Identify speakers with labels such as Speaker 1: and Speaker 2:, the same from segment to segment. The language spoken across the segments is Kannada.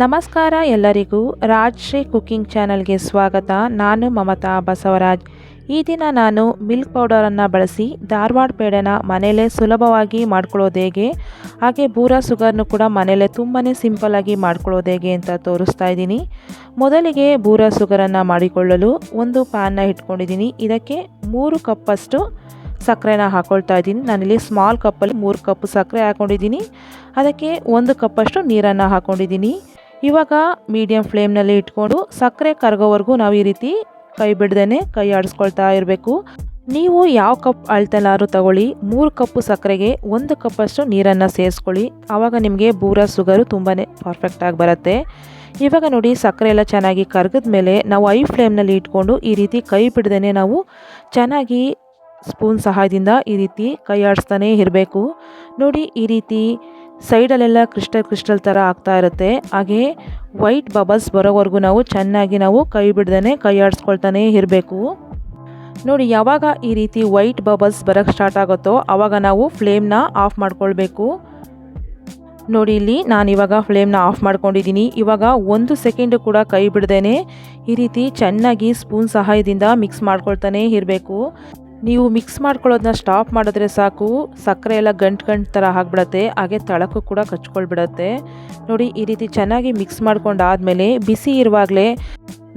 Speaker 1: ನಮಸ್ಕಾರ ಎಲ್ಲರಿಗೂ ರಾಜ್ಶ್ರೀ ಕುಕ್ಕಿಂಗ್ ಚಾನಲ್ಗೆ ಸ್ವಾಗತ. ನಾನು ಮಮತಾ ಬಸವರಾಜ್. ಈ ದಿನ ನಾನು ಮಿಲ್ಕ್ ಪೌಡರನ್ನು ಬಳಸಿ ಧಾರವಾಡ ಪೇಡೆನ ಮನೆಯಲ್ಲೇ ಸುಲಭವಾಗಿ ಮಾಡ್ಕೊಳ್ಳೋದು ಹೇಗೆ? ಹಾಗೆ ಬೂರಾ ಸುಗರ್ನು ಕೂಡ ಮನೆಯಲ್ಲೇ ತುಂಬಾ ಸಿಂಪಲ್ಲಾಗಿ ಮಾಡ್ಕೊಳ್ಳೋದು ಹೇಗೆ ಅಂತ ತೋರಿಸ್ತಾ ಇದ್ದೀನಿ. ಮೊದಲಿಗೆ ಬೂರಾ ಸುಗರನ್ನು ಮಾಡಿಕೊಳ್ಳಲು ಒಂದು ಪ್ಯಾನ್ನ ಇಟ್ಕೊಂಡಿದ್ದೀನಿ. ಇದಕ್ಕೆ ಮೂರು ಕಪ್ಪಷ್ಟು ಸಕ್ಕರೆನ ಹಾಕ್ಕೊಳ್ತಾ ಇದ್ದೀನಿ. ನಾನಿಲ್ಲಿ ಸ್ಮಾಲ್ ಕಪ್ಪಲ್ಲಿ ಮೂರು ಕಪ್ ಸಕ್ಕರೆ ಹಾಕ್ಕೊಂಡಿದ್ದೀನಿ ಅದಕ್ಕೆ ಒಂದು ಕಪ್ಪಷ್ಟು ನೀರನ್ನು ಹಾಕ್ಕೊಂಡಿದ್ದೀನಿ ಇವಾಗ ಮೀಡಿಯಂ ಫ್ಲೇಮ್ನಲ್ಲಿ ಇಟ್ಕೊಂಡು ಸಕ್ಕರೆ ಕರಗೋವರೆಗೂ ನಾವು ಈ ರೀತಿ ಕೈ ಬಿಡ್ದೇ ಕೈ ಆಡಿಸ್ಕೊಳ್ತಾ ಇರಬೇಕು. ನೀವು ಯಾವ ಕಪ್ ಅಳ್ತಲಾರು ತಗೊಳ್ಳಿ, ಮೂರು ಕಪ್ಪು ಸಕ್ಕರೆಗೆ ಒಂದು ಕಪ್ಪಷ್ಟು ನೀರನ್ನು ಸೇರಿಸ್ಕೊಳ್ಳಿ. ಆವಾಗ ನಿಮಗೆ ಬೂರ ಸುಗರು ತುಂಬಾ ಪರ್ಫೆಕ್ಟಾಗಿ ಬರುತ್ತೆ. ಇವಾಗ ನೋಡಿ ಸಕ್ಕರೆ ಎಲ್ಲ ಚೆನ್ನಾಗಿ ಕರಗಿದ ಮೇಲೆ ನಾವು ಐ ಫ್ಲೇಮ್ನಲ್ಲಿ ಇಟ್ಕೊಂಡು ಈ ರೀತಿ ಕೈ ಬಿಡ್ದೇ ನಾವು ಚೆನ್ನಾಗಿ ಸ್ಪೂನ್ ಸಹಾಯದಿಂದ ಈ ರೀತಿ ಕೈ ಆಡಿಸ್ತಾನೆ ಇರಬೇಕು. ನೋಡಿ ಈ ರೀತಿ ಸೈಡಲ್ಲೆಲ್ಲ ಕ್ರಿಸ್ಟಲ್ ಕ್ರಿಸ್ಟಲ್ ಥರ ಆಗ್ತಾ ಇರುತ್ತೆ. ಹಾಗೆ ವೈಟ್ ಬಬಲ್ಸ್ ಬರೋವರೆಗೂ ನಾವು ಚೆನ್ನಾಗಿ ನಾವು ಕೈ ಬಿಡ್ದೇ ಕೈ ಆಡಿಸ್ಕೊಳ್ತಾನೆ ಇರಬೇಕು. ನೋಡಿ, ಯಾವಾಗ ಈ ರೀತಿ ವೈಟ್ ಬಬಲ್ಸ್ ಬರೋಕ್ಕೆ ಸ್ಟಾರ್ಟ್ ಆಗುತ್ತೋ ಆವಾಗ ನಾವು ಫ್ಲೇಮ್ನ ಆಫ್ ಮಾಡ್ಕೊಳ್ಬೇಕು. ನೋಡಿ, ಇಲ್ಲಿ ನಾನು ಇವಾಗ ಫ್ಲೇಮ್ನ ಆಫ್ ಮಾಡ್ಕೊಂಡಿದ್ದೀನಿ. ಇವಾಗ ಒಂದು ಸೆಕೆಂಡು ಕೂಡ ಕೈ ಬಿಡ್ದೇ ಈ ರೀತಿ ಚೆನ್ನಾಗಿ ಸ್ಪೂನ್ ಸಹಾಯದಿಂದ ಮಿಕ್ಸ್ ಮಾಡ್ಕೊಳ್ತಾನೆ ಇರಬೇಕು. ನೀವು ಮಿಕ್ಸ್ ಮಾಡ್ಕೊಳ್ಳೋದನ್ನ ಸ್ಟಾಪ್ ಮಾಡಿದ್ರೆ ಸಾಕು. ಸಕ್ಕರೆ ಎಲ್ಲ ಗಂಟು ಗಂಟು ಥರ ಆಗಿಬಿಡತ್ತೆ. ಹಾಗೆ ತಳಕು ಕೂಡ ಕಚ್ಕೊಳ್ಬಿಡತ್ತೆ. ನೋಡಿ, ಈ ರೀತಿ ಚೆನ್ನಾಗಿ ಮಿಕ್ಸ್ ಮಾಡ್ಕೊಂಡಾದಮೇಲೆ ಬಿಸಿ ಇರುವಾಗಲೇ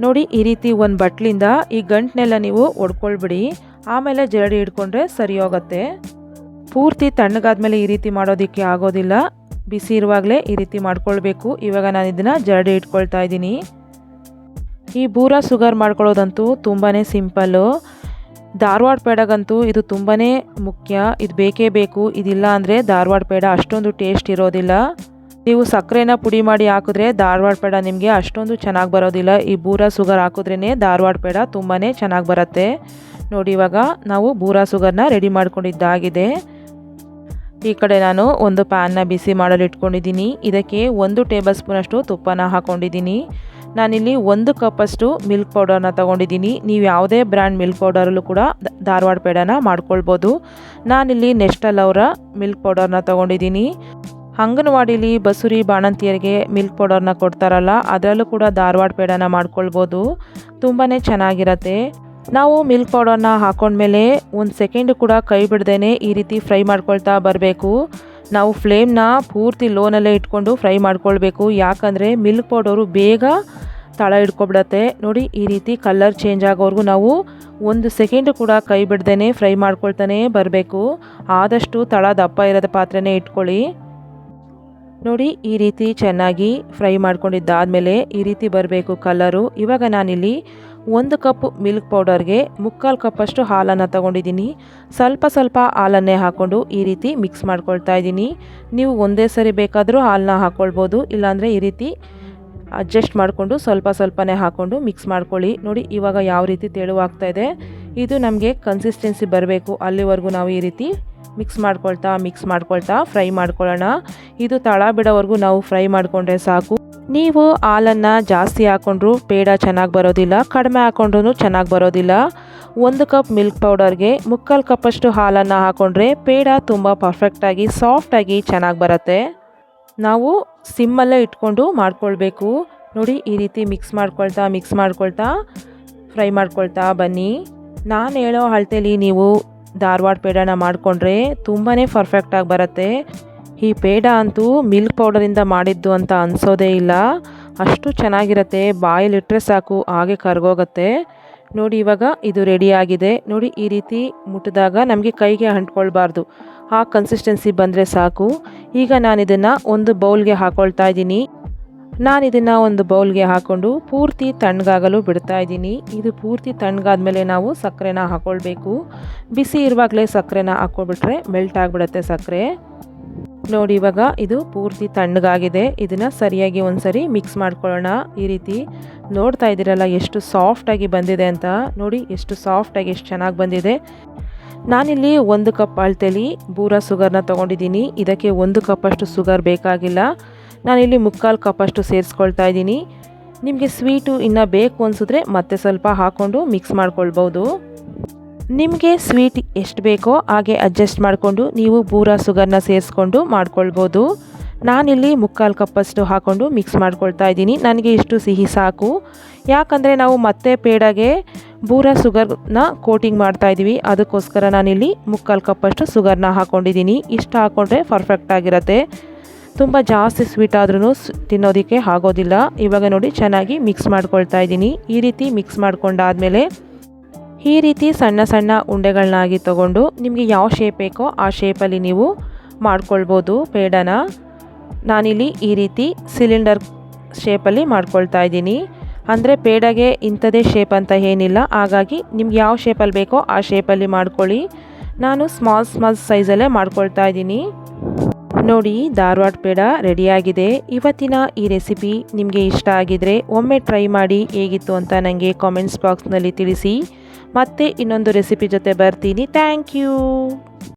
Speaker 1: ನೋಡಿ, ಈ ರೀತಿ ಒಂದು ಬಟ್ಲಿಂದ ಈ ಗಂಟನ್ನೆಲ್ಲ ನೀವು ಒಡ್ಕೊಳ್ಬಿಡಿ. ಆಮೇಲೆ ಜರಡಿ ಹಿಡ್ಕೊಂಡ್ರೆ ಸರಿ ಹೋಗುತ್ತೆ. ಪೂರ್ತಿ ತಣ್ಣಗಾದ್ಮೇಲೆ ಈ ರೀತಿ ಮಾಡೋದಕ್ಕೆ ಆಗೋದಿಲ್ಲ. ಬಿಸಿ ಇರುವಾಗಲೇ ಈ ರೀತಿ ಮಾಡ್ಕೊಳ್ಬೇಕು. ಇವಾಗ ನಾನು ಇದನ್ನು ಜರಡಿ ಇಟ್ಕೊಳ್ತಾ ಇದ್ದೀನಿ. ಈ ಬೂರಾ ಸುಗರ್ ಮಾಡ್ಕೊಳ್ಳೋದಂತೂ ತುಂಬಾ ಸಿಂಪಲ್ಲು ಧಾರವಾಡ ಪೇಡಗಂತೂ ಇದು ತುಂಬಾ ಮುಖ್ಯ. ಇದು ಬೇಕೇ ಬೇಕು. ಇದಿಲ್ಲ ಅಂದರೆ ಧಾರವಾಡ ಪೇಡ ಅಷ್ಟೊಂದು ಟೇಸ್ಟ್ ಇರೋದಿಲ್ಲ. ನೀವು ಸಕ್ಕರೆನ ಪುಡಿ ಮಾಡಿ ಹಾಕಿದ್ರೆ ಧಾರವಾಡ ಪೇಡ ನಿಮಗೆ ಅಷ್ಟೊಂದು ಚೆನ್ನಾಗಿ ಬರೋದಿಲ್ಲ. ಈ ಬೂರಾ ಸುಗರ್ ಹಾಕಿದ್ರೇ ಧಾರವಾಡ ಪೇಡ ತುಂಬಾ ಚೆನ್ನಾಗಿ ಬರುತ್ತೆ. ನೋಡಿ ಇವಾಗ ನಾವು ಬೂರಾ ಸುಗರ್ನ ರೆಡಿ ಮಾಡ್ಕೊಂಡಿದ್ದಾಗಿದೆ. ಈ ಕಡೆ ನಾನು ಒಂದು ಪ್ಯಾನ್ನ ಬಿಸಿ ಮಾಡಲು ಇಟ್ಕೊಂಡಿದ್ದೀನಿ. ಇದಕ್ಕೆ ಒಂದು ಟೇಬಲ್ ಸ್ಪೂನಷ್ಟು ತುಪ್ಪನ ಹಾಕ್ಕೊಂಡಿದ್ದೀನಿ ನಾನಿಲ್ಲಿ ಒಂದು ಕಪ್ಪಷ್ಟು ಮಿಲ್ಕ್ ಪೌಡರ್ನ ತೊಗೊಂಡಿದ್ದೀನಿ. ನೀವು ಯಾವುದೇ ಬ್ರ್ಯಾಂಡ್ ಮಿಲ್ಕ್ ಪೌಡರಲ್ಲೂ ಕೂಡ ಧಾರವಾಡ ಪೇಡನ ಮಾಡ್ಕೊಳ್ಬೋದು. ನಾನಿಲ್ಲಿ ನೆಸ್ಟಲ್ ಅವರ ಮಿಲ್ಕ್ ಪೌಡರ್ನ ತೊಗೊಂಡಿದ್ದೀನಿ. ಅಂಗನವಾಡಿಲಿ ಬಸುರಿ ಬಾಣಂತಿಯರಿಗೆ ಮಿಲ್ಕ್ ಪೌಡರ್ನ ಕೊಡ್ತಾರಲ್ಲ, ಅದರಲ್ಲೂ ಕೂಡ ಧಾರವಾಡ ಪೇಡನ ಮಾಡ್ಕೊಳ್ಬೋದು. ತುಂಬಾ ಚೆನ್ನಾಗಿರತ್ತೆ. ನಾವು ಮಿಲ್ಕ್ ಪೌಡರ್ನ ಹಾಕೊಂಡ್ಮೇಲೆ ಒಂದು ಸೆಕೆಂಡ್ ಕೂಡ ಕೈ ಬಿಡ್ದೇ ಈ ರೀತಿ ಫ್ರೈ ಮಾಡ್ಕೊಳ್ತಾ ಬರಬೇಕು. ನಾವು ಫ್ಲೇಮ್ನ ಪೂರ್ತಿ ಲೋನಲ್ಲೇ ಇಟ್ಕೊಂಡು ಫ್ರೈ ಮಾಡ್ಕೊಳ್ಬೇಕು. ಯಾಕಂದರೆ ಮಿಲ್ಕ್ ಪೌಡರು ಬೇಗ ತಳ ಹಿಡ್ಕೊಬಿಡತ್ತೆ. ನೋಡಿ, ಈ ರೀತಿ ಕಲರ್ ಚೇಂಜ್ ಆಗೋವರೆಗೂ ನಾವು ಒಂದು ಸೆಕೆಂಡು ಕೂಡ ಕೈ ಬಿಡ್ದೇ ಫ್ರೈ ಮಾಡ್ಕೊಳ್ತಾನೆ ಬರಬೇಕು. ಆದಷ್ಟು ತಳ ದಪ್ಪ ಇರೋದ ಪಾತ್ರೆನೇ ಇಟ್ಕೊಳ್ಳಿ. ನೋಡಿ, ಈ ರೀತಿ ಚೆನ್ನಾಗಿ ಫ್ರೈ ಮಾಡ್ಕೊಂಡಿದ್ದಾದಮೇಲೆ ಈ ರೀತಿ ಬರಬೇಕು ಕಲ್ಲರು ಇವಾಗ ನಾನಿಲ್ಲಿ ಒಂದು ಕಪ್ ಮಿಲ್ಕ್ ಪೌಡರ್ಗೆ ಮುಕ್ಕಾಲು ಕಪ್ಪಷ್ಟು ಹಾಲನ್ನು ತಗೊಂಡಿದ್ದೀನಿ. ಸ್ವಲ್ಪ ಸ್ವಲ್ಪ ಹಾಲನ್ನೇ ಹಾಕ್ಕೊಂಡು ಈ ರೀತಿ ಮಿಕ್ಸ್ ಮಾಡ್ಕೊಳ್ತಾ ಇದ್ದೀನಿ. ನೀವು ಒಂದೇ ಸರಿ ಬೇಕಾದರೂ ಹಾಲನ್ನ ಹಾಕ್ಕೊಳ್ಬೋದು ಇಲ್ಲಾಂದರೆ ಈ ರೀತಿ ಅಡ್ಜಸ್ಟ್ ಮಾಡಿಕೊಂಡು ಸ್ವಲ್ಪ ಸ್ವಲ್ಪನೇ ಹಾಕ್ಕೊಂಡು ಮಿಕ್ಸ್ ಮಾಡ್ಕೊಳ್ಳಿ. ನೋಡಿ, ಇವಾಗ ಯಾವ ರೀತಿ ತೆಳುವಾಗ್ತಾ ಇದೆ. ಇದು ನಮಗೆ ಕನ್ಸಿಸ್ಟೆನ್ಸಿ ಬರಬೇಕು. ಅಲ್ಲಿವರೆಗೂ ನಾವು ಈ ರೀತಿ ಮಿಕ್ಸ್ ಮಾಡ್ಕೊಳ್ತಾ ಮಿಕ್ಸ್ ಮಾಡ್ಕೊಳ್ತಾ ಫ್ರೈ ಮಾಡ್ಕೊಳ್ಳೋಣ. ಇದು ತಳ ಬಿಡೋವರೆಗೂ ನಾವು ಫ್ರೈ ಮಾಡಿಕೊಂಡ್ರೆ ಸಾಕು. ನೀವು ಹಾಲನ್ನು ಜಾಸ್ತಿ ಹಾಕ್ಕೊಂಡ್ರು ಪೇಡ ಚೆನ್ನಾಗಿ ಬರೋದಿಲ್ಲ, ಕಡಿಮೆ ಹಾಕ್ಕೊಂಡ್ರೂ ಚೆನ್ನಾಗಿ ಬರೋದಿಲ್ಲ. ಒಂದು ಕಪ್ ಮಿಲ್ಕ್ ಪೌಡರ್ಗೆ ಮುಕ್ಕಾಲು ಕಪ್ಪಷ್ಟು ಹಾಲನ್ನು ಹಾಕ್ಕೊಂಡ್ರೆ ಪೇಡ ತುಂಬ ಪರ್ಫೆಕ್ಟಾಗಿ ಸಾಫ್ಟಾಗಿ ಚೆನ್ನಾಗಿ ಬರುತ್ತೆ. ನಾವು ಸಿಮ್ಮಲ್ಲೇ ಇಟ್ಕೊಂಡು ಮಾಡ್ಕೊಳ್ಬೇಕು. ನೋಡಿ, ಈ ರೀತಿ ಮಿಕ್ಸ್ ಮಾಡ್ಕೊಳ್ತಾ ಮಿಕ್ಸ್ ಮಾಡ್ಕೊಳ್ತಾ ಫ್ರೈ ಮಾಡ್ಕೊಳ್ತಾ ಬನ್ನಿ. ನಾನು ಹೇಳೋ ಅಳತೆಲಿ ನೀವು ಧಾರವಾಡ ಪೇಡನ ಮಾಡಿಕೊಂಡ್ರೆ ತುಂಬಾ ಪರ್ಫೆಕ್ಟಾಗಿ ಬರುತ್ತೆ. ಈ ಪೇಡ ಅಂತೂ ಮಿಲ್ಕ್ ಪೌಡರಿಂದ ಮಾಡಿದ್ದು ಅಂತ ಅನಿಸೋದೇ ಇಲ್ಲ. ಅಷ್ಟು ಚೆನ್ನಾಗಿರುತ್ತೆ. ಬಾಯಲ್ಲಿಟ್ಟರೆ ಸಾಕು, ಹಾಗೆ ಕರ್ಗೋಗುತ್ತೆ. ನೋಡಿ ಇವಾಗ ಇದು ರೆಡಿಯಾಗಿದೆ ನೋಡಿ ಈ ರೀತಿ ಮುಟ್ಟಿದಾಗ ನಮಗೆ ಕೈಗೆ ಅಂಟ್ಕೊಳ್ಬಾರ್ದು. ಆ ಕನ್ಸಿಸ್ಟೆನ್ಸಿ ಬಂದರೆ ಸಾಕು. ಈಗ ನಾನು ಇದನ್ನು ಒಂದು ಬೌಲ್ಗೆ ಹಾಕ್ಕೊಳ್ತಾ ಇದ್ದೀನಿ. ನಾನು ಇದನ್ನು ಒಂದು ಬೌಲ್ಗೆ ಹಾಕ್ಕೊಂಡು ಪೂರ್ತಿ ತಣ್ಣಗಾಗಲು ಬಿಡ್ತಾ ಇದ್ದೀನಿ. ಇದು ಪೂರ್ತಿ ತಣ್ಣಗಾದ ಮೇಲೆ ನಾವು ಸಕ್ಕರೆನ ಹಾಕ್ಕೊಳ್ಬೇಕು ಬಿಸಿ ಇರುವಾಗಲೇ ಸಕ್ಕರೆನ ಹಾಕ್ಕೊಬಿಟ್ರೆ ಮೆಲ್ಟ್ ಆಗಿಬಿಡುತ್ತೆ ಸಕ್ಕರೆ. ನೋಡಿ, ಇವಾಗ ಇದು ಪೂರ್ತಿ ತಣ್ಣಗಾಗಿದೆ. ಇದನ್ನು ಸರಿಯಾಗಿ ಒಂದು ಸರಿ ಮಿಕ್ಸ್ ಮಾಡ್ಕೊಳ್ಳೋಣ. ಈ ರೀತಿ ನೋಡ್ತಾ ಇದ್ದೀರಲ್ಲ ಎಷ್ಟು ಸಾಫ್ಟಾಗಿ ಬಂದಿದೆ ಅಂತ. ನೋಡಿ, ಎಷ್ಟು ಸಾಫ್ಟಾಗಿ ಎಷ್ಟು ಚೆನ್ನಾಗಿ ಬಂದಿದೆ. ನಾನಿಲ್ಲಿ ಒಂದು ಕಪ್ ಅಳ್ತೇಲಿ ಬೂರಾ ಸುಗರ್ನ ತೊಗೊಂಡಿದ್ದೀನಿ. ಇದಕ್ಕೆ ಒಂದು ಕಪ್ಪಷ್ಟು ಸುಗರ್ ಬೇಕಾಗಿಲ್ಲ. ನಾನಿಲ್ಲಿ ಮುಕ್ಕಾಲು ಕಪ್ಪಷ್ಟು ಸೇರಿಸ್ಕೊಳ್ತಾ ಇದ್ದೀನಿ. ನಿಮಗೆ ಸ್ವೀಟು ಇನ್ನೂ ಬೇಕು ಅನಿಸಿದ್ರೆ ಮತ್ತೆ ಸ್ವಲ್ಪ ಹಾಕ್ಕೊಂಡು ಮಿಕ್ಸ್ ಮಾಡ್ಕೊಳ್ಬೋದು ನಿಮಗೆ ಸ್ವೀಟ್ ಎಷ್ಟು ಬೇಕೋ ಹಾಗೆ ಅಡ್ಜಸ್ಟ್ ಮಾಡಿಕೊಂಡು ನೀವು ಬೂರಾ ಸುಗರ್ನ ಸೇರಿಸ್ಕೊಂಡು ಮಾಡ್ಕೊಳ್ಬೋದು. ನಾನಿಲ್ಲಿ ಮುಕ್ಕಾಲು ಕಪ್ಪಷ್ಟು ಹಾಕ್ಕೊಂಡು ಮಿಕ್ಸ್ ಮಾಡ್ಕೊಳ್ತಾ ಇದ್ದೀನಿ. ನನಗೆ ಇಷ್ಟು ಸಿಹಿ ಸಾಕು. ಯಾಕಂದರೆ ನಾವು ಮತ್ತೆ ಪೇಡಗೆ ಬೂರ ಸುಗರ್ನ ಕೋಟಿಂಗ್ ಮಾಡ್ತಾ ಇದ್ದೀವಿ. ಅದಕ್ಕೋಸ್ಕರ ನಾನಿಲ್ಲಿ ಮುಕ್ಕಾಲು ಕಪ್ಪಷ್ಟು ಸುಗರ್ನ ಹಾಕ್ಕೊಂಡಿದ್ದೀನಿ ಇಷ್ಟು ಹಾಕ್ಕೊಂಡ್ರೆ ಪರ್ಫೆಕ್ಟ್ ಆಗಿರುತ್ತೆ. ತುಂಬ ಜಾಸ್ತಿ ಸ್ವೀಟ್ ಆದ್ರೂ ತಿನ್ನೋದಕ್ಕೆ ಆಗೋದಿಲ್ಲ. ಇವಾಗ ನೋಡಿ ಚೆನ್ನಾಗಿ ಮಿಕ್ಸ್ ಮಾಡ್ಕೊಳ್ತಾ ಇದ್ದೀನಿ. ಈ ರೀತಿ ಮಿಕ್ಸ್ ಮಾಡ್ಕೊಂಡಾದಮೇಲೆ ಈ ರೀತಿ ಸಣ್ಣ ಸಣ್ಣ ಉಂಡೆಗಳನ್ನಾಗಿ ತಗೊಂಡು ನಿಮಗೆ ಯಾವ ಶೇಪ್ ಬೇಕೋ ಆ ಶೇಪಲ್ಲಿ ನೀವು ಮಾಡ್ಕೊಳ್ಬೋದು ಪೇಡನ. ನಾನಿಲ್ಲಿ ಈ ರೀತಿ ಸಿಲಿಂಡರ್ ಶೇಪಲ್ಲಿ ಮಾಡ್ಕೊಳ್ತಾ ಇದ್ದೀನಿ. ಅಂದರೆ ಪೇಡಗೆ ಇಂಥದೇ ಶೇಪ್ ಅಂತ ಏನಿಲ್ಲ. ಹಾಗಾಗಿ ನಿಮ್ಗೆ ಯಾವ ಶೇಪಲ್ಲಿ ಬೇಕೋ ಆ ಶೇಪಲ್ಲಿ ಮಾಡ್ಕೊಳ್ಳಿ. ನಾನು ಸ್ಮಾಲ್ ಸ್ಮಾಲ್ ಸೈಜಲ್ಲೇ ಮಾಡ್ಕೊಳ್ತಾ ಇದ್ದೀನಿ. ನೋಡಿ, ಧಾರವಾಡ ಪೇಡ ರೆಡಿಯಾಗಿದೆ. ಇವತ್ತಿನ ಈ ರೆಸಿಪಿ ನಿಮಗೆ ಇಷ್ಟ ಆಗಿದರೆ ಒಮ್ಮೆ ಟ್ರೈ ಮಾಡಿ ಹೇಗಿತ್ತು ಅಂತ ನನಗೆ ಕಾಮೆಂಟ್ಸ್ ಬಾಕ್ಸ್ನಲ್ಲಿ ತಿಳಿಸಿ. ಮತ್ತೆ ಇನ್ನೊಂದು ರೆಸಿಪಿ ಜೊತೆ ಬರ್ತೀನಿ. Thank you.